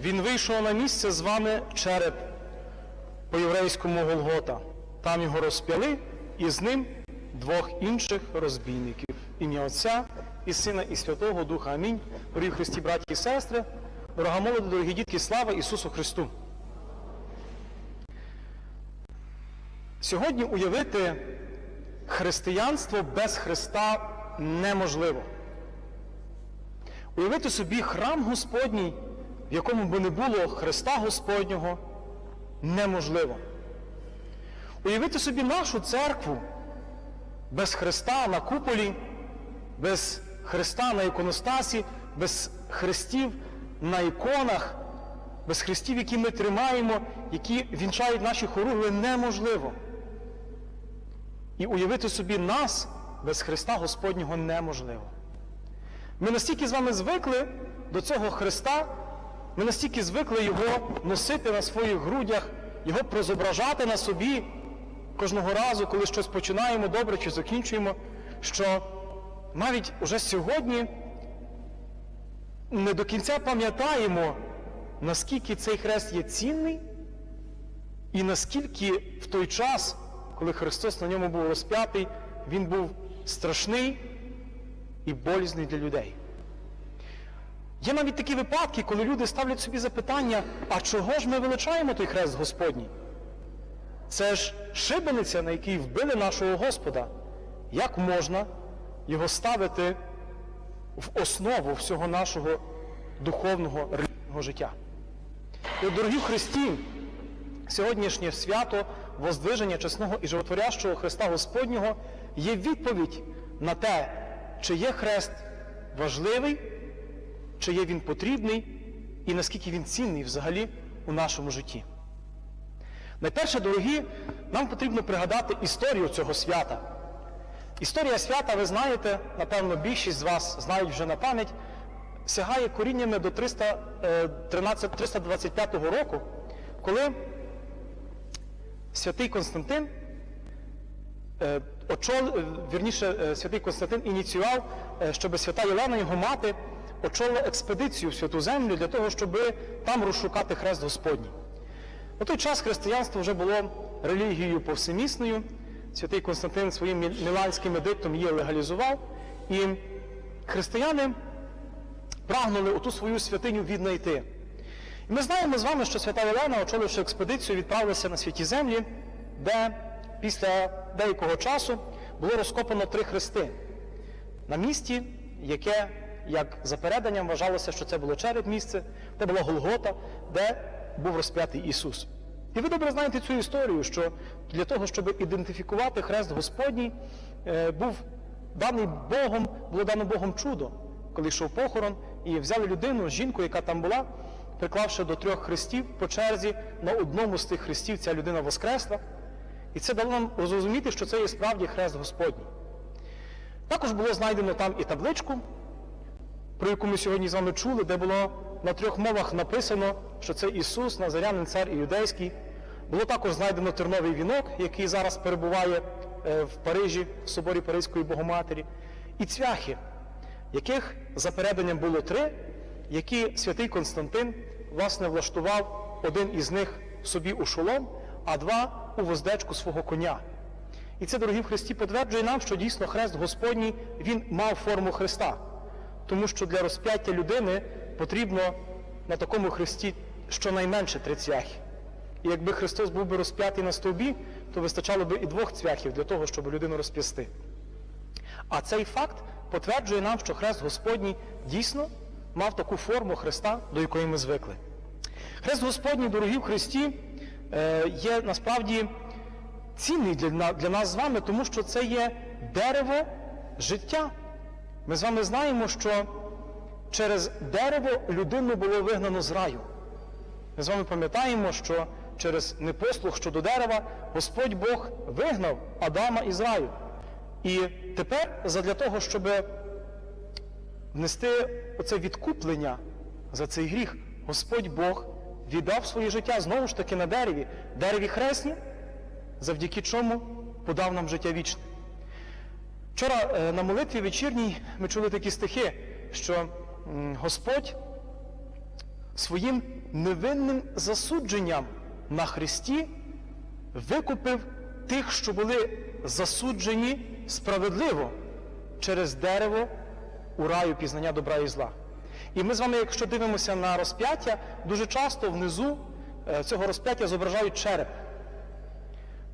він вийшов на місце з вами череп по єврейському Голгота. Там його розп'яли, і з ним двох інших розбійників. Ім'я Отця і Сина, і Святого Духа. Амінь. Дорогі Христі, браті і сестри, дорога молоді, дорогі дітки, слава Ісусу Христу. Сьогодні уявити християнство без Христа неможливо. Уявити собі храм Господній, в якому би не було Христа Господнього, неможливо. Уявити собі нашу церкву без Христа на куполі, без Христа на іконостасі, без хрестів на іконах, без хрестів, які ми тримаємо, які вінчають наші хоругви, неможливо. І уявити собі нас без Христа Господнього неможливо. Ми настільки з вами звикли до цього Христа, ми настільки звикли Його носити на своїх грудях, Його призображати на собі кожного разу, коли щось починаємо добре чи закінчуємо, що навіть уже сьогодні не до кінця пам'ятаємо, наскільки цей хрест є цінний, і наскільки в той час, коли Христос на ньому був розп'ятий, Він був страшний і болісний для людей. Є навіть такі випадки, коли люди ставлять собі запитання, а чого ж ми величаємо той хрест Господній? Це ж шибениця, на якій вбили нашого Господа. Як можна його ставити в основу всього нашого духовного релігійного життя? І, дорогі в Христі, сьогоднішнє свято Воздвиження чесного і животворящого Христа Господнього є відповідь на те, чи є хрест важливий, чи є він потрібний і наскільки він цінний взагалі у нашому житті. Найперше, дорогі, нам потрібно пригадати історію цього свята. Історія свята, ви знаєте, напевно, більшість з вас знають вже на пам'ять, сягає коріннями до 313, 325 року, коли святий Константин е, очол, е, вірніше, е, святий Константин ініціював, е, щоб свята Єлена, його мати, очолила експедицію в Святу Землю для того, щоб там розшукати хрест Господній. На той час християнство вже було релігією повсемісною. Святий Константин своїм міланським едиктом її легалізував, і християни прагнули оту свою святиню віднайти. І ми знаємо з вами, що свята Олена, очоливши експедицію, відправилася на святі землі, де після деякого часу було розкопано три хрести на місці, яке, як за переданням, вважалося, що це було череп місце, де була Голгота, де був розп'ятий Ісус. І ви добре знаєте цю історію, що для того, щоб ідентифікувати хрест Господній, е, був даний Богом, було дано Богом чудо, коли йшов похорон, і взяли людину, жінку, яка там була, приклавши до трьох хрестів по черзі, на одному з тих хрестів ця людина воскресла. І це дало нам зрозуміти, що це є справді хрест Господній. Також було знайдено там і табличку, про яку ми сьогодні з вами чули, де було на трьох мовах написано, що це Ісус, Назарянин, цар і юдейський. Було також знайдено терновий вінок, який зараз перебуває е, в Парижі, в соборі Паризької Богоматері, і цвяхи, яких за переданням було три, які святий Константин власне влаштував один із них собі у шолом, а два у воздечку свого коня. І це, дорогі в Христі, підтверджує нам, що дійсно хрест Господній він мав форму Христа. Тому що для розп'яття людини потрібно на такому хресті щонайменше три цвяхи. І якби Христос був би розп'ятий на стовбі, то вистачало би і двох цвяхів для того, щоб людину розп'ясти. А цей факт потверджує нам, що хрест Господній дійсно мав таку форму Христа, до якої ми звикли. Хрест Господній, дорогі в Христі, е, є насправді цінний для нас з вами, тому що це є дерево життя. Ми з вами знаємо, що через дерево людину було вигнано з раю. Ми з вами пам'ятаємо, що через непослух щодо дерева Господь Бог вигнав Адама із раю. І тепер, задля того, щоб внести оце відкуплення за цей гріх, Господь Бог віддав своє життя знову ж таки на дереві, дереві хресні, завдяки чому подав нам життя вічне. Вчора е, на молитві вечірній ми чули такі стихи, що Господь своїм невинним засудженням на Христі викупив тих, що були засуджені справедливо через дерево у раю пізнання добра і зла. І ми з вами, якщо дивимося на розп'яття, дуже часто внизу е, цього розп'яття зображають череп.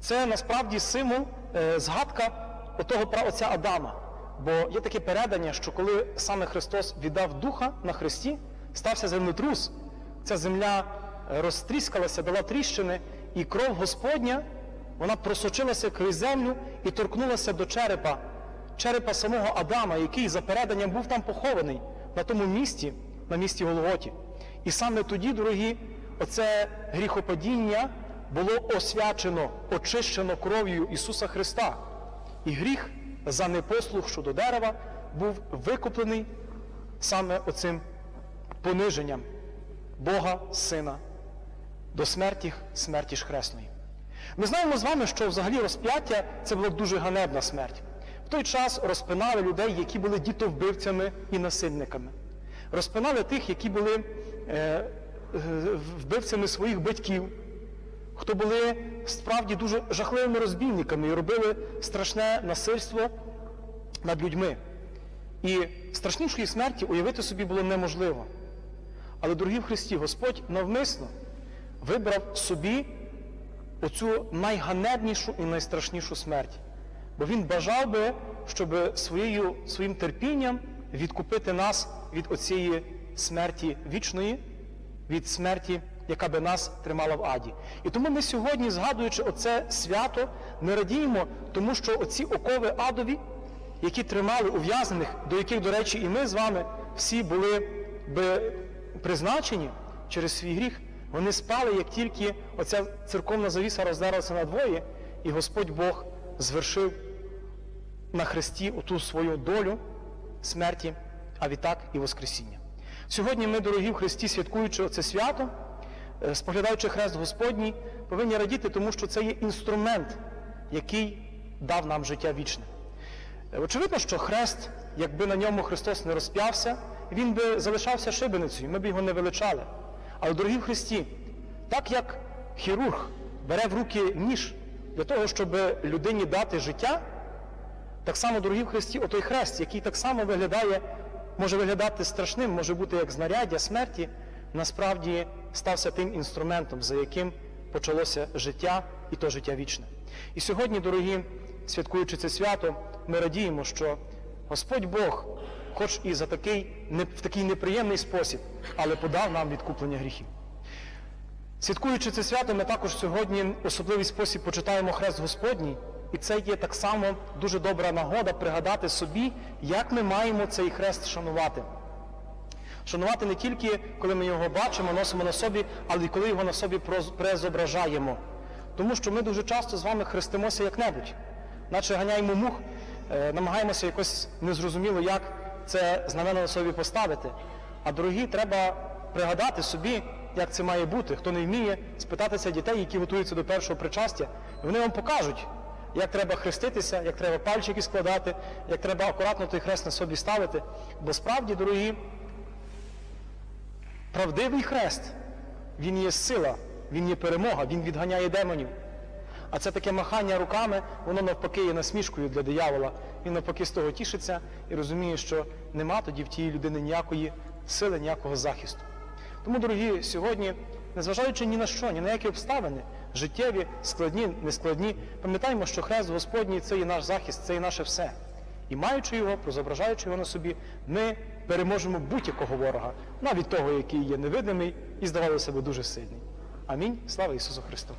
Це насправді символ, е, згадка отого праотця Адама. Бо є таке передання, що коли саме Христос віддав духа на Христі, стався землетрус, ця земля е, розтріскалася, дала тріщини, і кров Господня вона просочилася крізь землю і торкнулася до черепа, черепа самого Адама, який за переданням був там похований на тому місці, на місці Голготі. І саме тоді, дорогі, оце гріхопадіння було освячено, очищено кров'ю Ісуса Христа. І гріх за непослух щодо дерева був викуплений саме оцим пониженням Бога Сина до смерті, смерті ж хресної. Ми знаємо з вами, що взагалі розп'яття це була дуже ганебна смерть. В той час розпинали людей, які були дітовбивцями і насильниками. Розпинали тих, які були е, е, вбивцями своїх батьків, хто були справді дуже жахливими розбійниками і робили страшне насильство над людьми. І страшнішої смерті уявити собі було неможливо. Але, дорогі в Христі, Господь навмисно вибрав собі оцю найганебнішу і найстрашнішу смерть. Бо Він бажав би, щоб своєю, своїм терпінням відкупити нас від оцієї смерті вічної, від смерті, яка би нас тримала в аді. І тому ми сьогодні, згадуючи оце свято, ми радіємо, тому що оці окови адові, які тримали ув'язнених, до яких, до речі, і ми з вами всі були би призначені через свій гріх, вони спали, як тільки оця церковна завіса роздерлася надвоє, і Господь Бог звершив на Христі оту свою долю смерті, а відтак і Воскресіння. Сьогодні ми, дорогі в Христі, святкуючи це свято, споглядаючи хрест Господній, повинні радіти, тому що це є інструмент, який дав нам життя вічне. Е, Очевидно, що хрест, якби на ньому Христос не розп'явся, він би залишався шибеницею, ми б його не величали. Але, дорогі в Христі, так як хірург бере в руки ніж для того, щоб людині дати життя, так само, дорогі в Христі, отой хрест, який так само виглядає, може виглядати страшним, може бути як знаряддя смерті, насправді стався тим інструментом, за яким почалося життя і то життя вічне. І сьогодні, дорогі, святкуючи це свято, ми радіємо, що Господь Бог, хоч і за такий, в такий неприємний спосіб, але подав нам відкуплення гріхів. Святкуючи це свято, ми також сьогодні в особливий спосіб почитаємо Хрест Господній, і це є так само дуже добра нагода пригадати собі, як ми маємо цей хрест шанувати. Шанувати не тільки, коли ми його бачимо, носимо на собі, але й коли його на собі презображаємо. Тому що ми дуже часто з вами хрестимося як-небудь, наче ганяємо мух, е, намагаємося якось незрозуміло, як це знамено на собі поставити. А дорогі, треба пригадати собі, як це має бути. Хто не вміє, спитатися дітей, які готуються до першого причастя, і вони вам покажуть, як треба хреститися, як треба пальчики складати, як треба акуратно той хрест на собі ставити. Бо справді, дорогі, правдивий хрест, він є сила, він є перемога, він відганяє демонів. А це таке махання руками, воно навпаки є насмішкою для диявола. Він навпаки з того тішиться і розуміє, що нема тоді в тієї людини ніякої сили, ніякого захисту. Тому, дорогі, сьогодні, незважаючи ні на що, ні на які обставини, життєві, складні, нескладні, пам'ятаємо, що хрест Господній це є наш захист, це є наше все. І маючи його, прозображаючи його на собі, ми переможемо будь-якого ворога, навіть того, який є невидимий і здавалося би дуже сильний. Амінь. Слава Ісусу Христу!